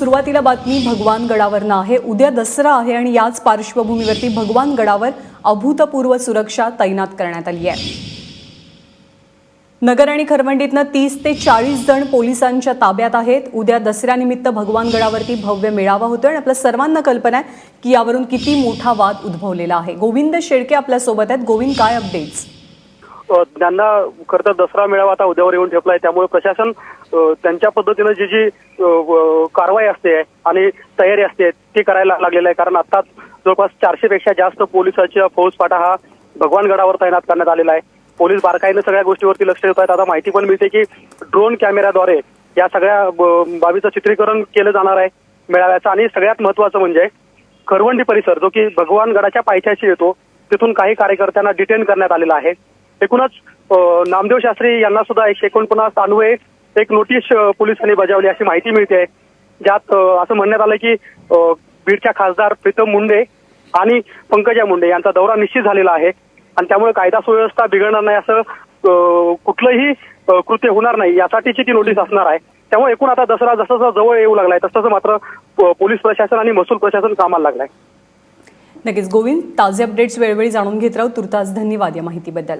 सुरुवातीला बातमी भगवान गडावरनं आहे उद्या दसरा आहे आणि याच पार्श्वभूमीवरती भगवान गडावर अभूतपूर्व सुरक्षा तैनात करण्यात आली आहे. नगर आणि खरवंडीतनं तीस ते चाळीस जण पोलिसांच्या ताब्यात आहेत. उद्या दसऱ्यानिमित्त भगवान गडावरती भव्य मेळावा होतोय आणि आपल्या सर्वांना कल्पना आहे की यावरून किती मोठा वाद उद्भवलेला आहे. गोविंद शेळके आपल्यासोबत आहेत. गोविंद काय अपडेट्स त्यांना खरं तर दसरा मेळावा आता उद्यावर येऊन ठेपलाय त्यामुळे प्रशासन त्यांच्या पद्धतीनं जी जी कारवाई असते आणि तयारी असते ती करायला लागलेलं आहे. कारण आता जवळपास चारशे पेक्षा जास्त पोलिसाच्या फौजफाटा हा भगवानगडावर तैनात करण्यात आलेला आहे. पोलीस बारकाईनं सगळ्या गोष्टीवरती लक्ष देत आहेत. आता माहिती पण मिळते की ड्रोन कॅमेऱ्याद्वारे या सगळ्या ब- बाबीचं चित्रीकरण केलं जाणार आहे मेळाव्याचं. आणि सगळ्यात महत्वाचं म्हणजे करवंडी परिसर जो की भगवानगडाच्या पायथ्याशी येतो तिथून काही कार्यकर्त्यांना डिटेन करण्यात आलेला आहे. एकूणच नामदेव शास्त्री यांना सुद्धा एकशे एकोणपन्नास अन्वये एक नोटीस पोलिसांनी बजावली अशी माहिती मिळते. ज्यात असं म्हणण्यात आलं की बीडच्या खासदार प्रीतम मुंडे आणि पंकजा मुंडे यांचा दौरा निश्चित झालेला आहे. आणि त्यामुळे कायदा सुव्यवस्था बिघडणार नाही असं कुठलंही कृत्य होणार नाही यासाठीची ती नोटीस असणार आहे. त्यामुळे एकूण आता दसरा जसं जसं जवळ येऊ लागलाय तसं मात्र पोलीस प्रशासन आणि महसूल प्रशासन कामाला लागलाय. नक्कीच. गोविंद ताजे अपडेट्स वेळोवेळी जाणून घेत राहू. तुर्तास धन्यवाद या माहितीबद्दल.